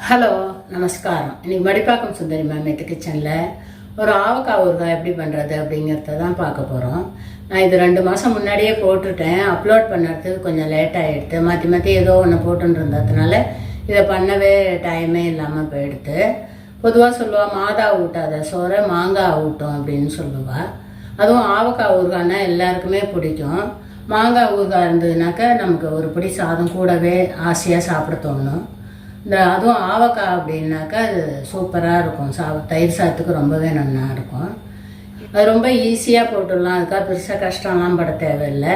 Hello நமஸ்காரம். இன்னைக்கு மடிப்பாக்கம் சுந்தரி ma'am மேமேட்டு கிச்சனில் ஒரு ஆவக்காய் ஊறுகாய் எப்படி பண்ணுறது அப்படிங்கிறத தான் பார்க்க போகிறோம் நான் இது ரெண்டு மாதம் முன்னாடியே போட்டுட்டேன். அப்லோட் பண்ணுறதுக்கு கொஞ்சம் லேட் ஆகிடுது மாற்றி மாற்றி ஏதோ ஒன்று போட்டுன்னு இருந்ததுனால இதை பண்ணவே டைமே இல்லாமல் போயிடுது பொதுவாக சொல்லுவாள் மாதா ஊட்டாத சோறை மாங்காய் ஊட்டும் அப்படின்னு சொல்லுவாள் அதுவும் ஆவக்காய் ஊறுகாய்னா எல்லாருக்குமே பிடிக்கும். மாங்காய் ஊறுகாய் இருந்ததுனாக்கா நமக்கு ஒரு பிடி சாதம் கூடவே ஆசையாக சாப்பிட தோணும். இந்த அதுவும் ஆவக்காய் அப்படின்னாக்கா அது சூப்பராக இருக்கும். சா தயிர் சாதத்துக்கு ரொம்பவே நல்லா இருக்கும். அது ரொம்ப ஈஸியாக போட்டுடலாம். அதுக்காக பெருசாக கஷ்டம்லாம் பட தேவையில்லை.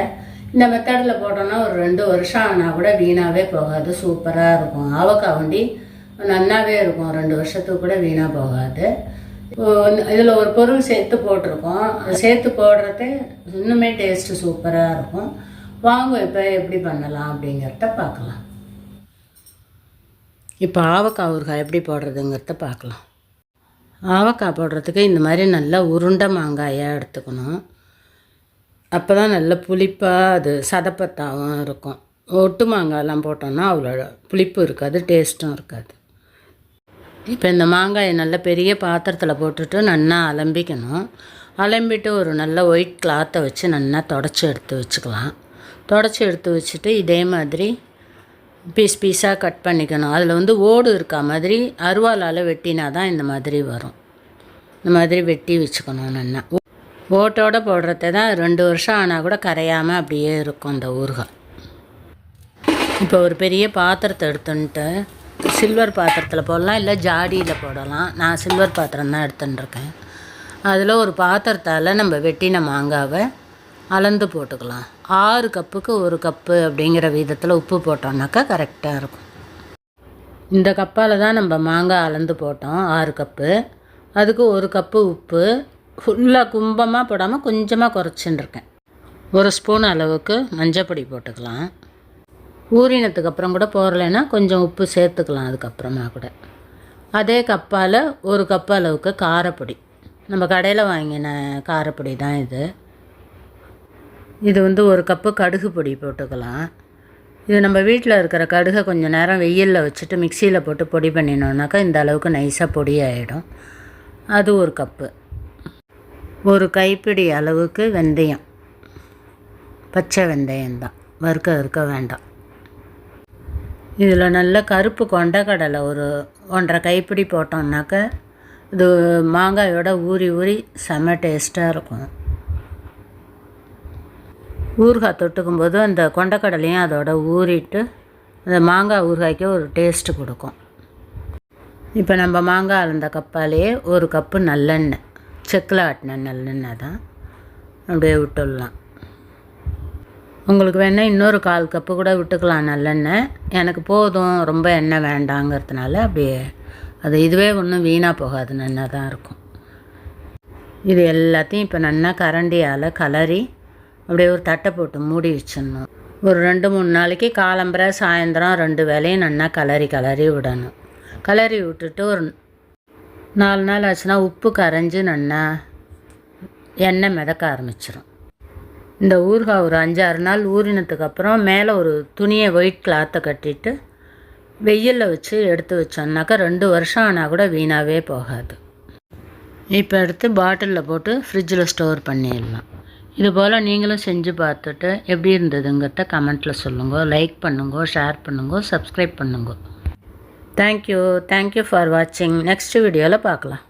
இந்த மெத்தடில் போட்டோம்னா ஒரு ரெண்டு வருஷம் ஆனால் கூட வீணாகவே போகாது. சூப்பராக இருக்கும். ஆவக்காய் வண்டி நல்லாவே இருக்கும். ரெண்டு வருஷத்துக்கு கூட வீணாக போகாது. இதில் ஒரு பொருள் சேர்த்து போட்டிருக்கோம். அது சேர்த்து போடுறது இன்னுமே டேஸ்ட்டு சூப்பராக இருக்கும். வாங்க இப்போ எப்படி பண்ணலாம் அப்படிங்கிறத பார்க்கலாம். இப்போ ஆவக்காய் ஊறுகாய் எப்படி போடுறதுங்கிறத பார்க்கலாம். ஆவக்காய் போடுறதுக்கு இந்த மாதிரி நல்லா உருண்டை மாங்காயாக எடுத்துக்கணும். அப்போ தான் நல்ல புளிப்பாக அது சதப்பத்தாகவும் இருக்கும். ஒட்டு மாங்காயெல்லாம் போட்டோம்னா அவ்வளோ புளிப்பு இருக்காது டேஸ்ட்டும் இருக்காது. இப்போ இந்த மாங்காயை நல்ல பெரிய பாத்திரத்தில் போட்டுட்டு நல்லா அலம்பிக்கணும். அலம்பிட்டு ஒரு நல்ல ஒயிட் கிளாத்தை வச்சு நல்லா தொடச்சி எடுத்து வச்சுக்கலாம். தொடச்சி எடுத்து வச்சுட்டு இதே மாதிரி பீஸ் பீஸாக கட் பண்ணிக்கணும். அதில் வந்து ஓடு இருக்கா மாதிரி அருவாளால் வெட்டினா தான் இந்த மாதிரி வரும். இந்த மாதிரி வெட்டி வச்சுக்கணும் நல்லா ஓட்டோடு போடுறத தான் ரெண்டு வருஷம் ஆனால் கூட கரையாமல் அப்படியே இருக்கும் அந்த ஊறுகாய். இப்போ ஒரு பெரிய பாத்திரத்தை எடுத்துன்ட்டு சில்வர் பாத்திரத்தில் போடலாம் இல்லை ஜாடியில் போடலாம். நான் சில்வர் பாத்திரம் தான் எடுத்துட்டுருக்கேன் அதில் ஒரு பாத்திரத்தால் நம்ம வெட்டின மாங்காவை அளந்து போட்டுக்கலாம். ஆறு கப்புக்கு ஒரு கப்பு அப்படிங்கிற விதத்தில் உப்பு போட்டோம்னாக்கா கரெக்டாக இருக்கும். இந்த கப்பால் தான் நம்ம மாங்காய் அளந்து போட்டோம் ஆறு கப்பு. அதுக்கு ஒரு கப்பு உப்பு. ஃபுல்லாக கும்பமாக போடாமல் கொஞ்சமாக குறைச்சின்னு ஒரு ஸ்பூன் அளவுக்கு மஞ்சப்பொடி போட்டுக்கலாம். ஊறினத்துக்கு அப்புறம் கூட போடலைன்னா கொஞ்சம் உப்பு சேர்த்துக்கலாம் அதுக்கப்புறமா கூட. அதே கப்பால் ஒரு கப்பு அளவுக்கு காரப்பொடி. நம்ம கடையில் வாங்கின காரப்பொடி தான் இது. இது வந்து ஒரு கப்பு கடுகு பொடி போட்டுக்கலாம். இது நம்ம வீட்டில் இருக்கிற கடுகை கொஞ்சம் நேரம் வெயிலில் வச்சுட்டு மிக்சியில் போட்டு பொடி பண்ணினோன்னாக்கா இந்த அளவுக்கு நைஸாக பொடி ஆகிடும் அது ஒரு கப்பு. ஒரு கைப்பிடி அளவுக்கு வெந்தயம். பச்சை வெந்தயம்தான் வறுக்க வறுக்க வேண்டாம். இதில் நல்ல கருப்பு கொண்டக்கடலை ஒரு ஒன்றரை கைப்பிடி போட்டோம்னாக்க இது மாங்காயோட ஊறி ஊறி செம்ம டேஸ்ட்டாக இருக்கும். ஊறுகாய் தொட்டுக்கும் போது அந்த கொண்டக்கடலையும் அதோட ஊறிட்டு அந்த மாங்காய் ஊறுகாய்க்கு ஒரு டேஸ்ட்டு கொடுக்கும். இப்போ நம்ம மாங்காய் அளந்த கப்பாலேயே ஒரு கப்பு நல்லெண்ணெய் செக்கில் ஆட்டின நல்லெண்ணெய் தான் அப்படியே விட்டுடலாம். உங்களுக்கு வேணால் இன்னொரு கால் கப்பு கூட விட்டுக்கலாம் நல்லெண்ணெய். எனக்கு போதும் ரொம்ப எண்ணெய் வேண்டாங்கிறதுனால அப்படியே அது இதுவே ஒன்றும் வீணாக போகாது நல்லா தான் இருக்கும். இது எல்லாத்தையும் இப்போ நல்லா கரண்டியால் கலரி அப்படியே ஒரு தட்டை போட்டு மூடி வச்சிடணும். ஒரு ரெண்டு மூணு நாளைக்கு காலம்பரை சாயந்தரம் ரெண்டு வேலையும் நல்லா கலரி கலரி விடணும். கலரி விட்டுட்டு ஒரு நாலு நாள் ஆச்சுன்னா உப்பு கரைஞ்சி நல்லா எண்ணெய் மிதக்க ஆரம்பிச்சிடும் இந்த ஊறுகாய் ஒரு அஞ்சாறு நாள் ஊறினதுக்கு அப்புறம் மேலே ஒரு துணியை ஒயிட் கிளாத்தை கட்டிட்டு வெயிலில் வச்சு எடுத்து வச்சோம்னாக்கா ரெண்டு வருஷம் ஆனால் கூட வீணாகவே போகாது. இப்போ எடுத்து பாட்டிலில் போட்டு ஃப்ரிட்ஜில் ஸ்டோர் பண்ணிடலாம். இது போல் நீங்களும் செஞ்சு பார்த்துட்டு எப்படி இருந்ததுங்கிறத கமெண்ட்டில் சொல்லுங்கள் லைக் பண்ணுங்க ஷேர் பண்ணுங்க சப்ஸ்கிரைப் பண்ணுங்க. Thank you thank you for வாட்சிங் நெக்ஸ்ட் வீடியோவில் பார்க்கலாம்.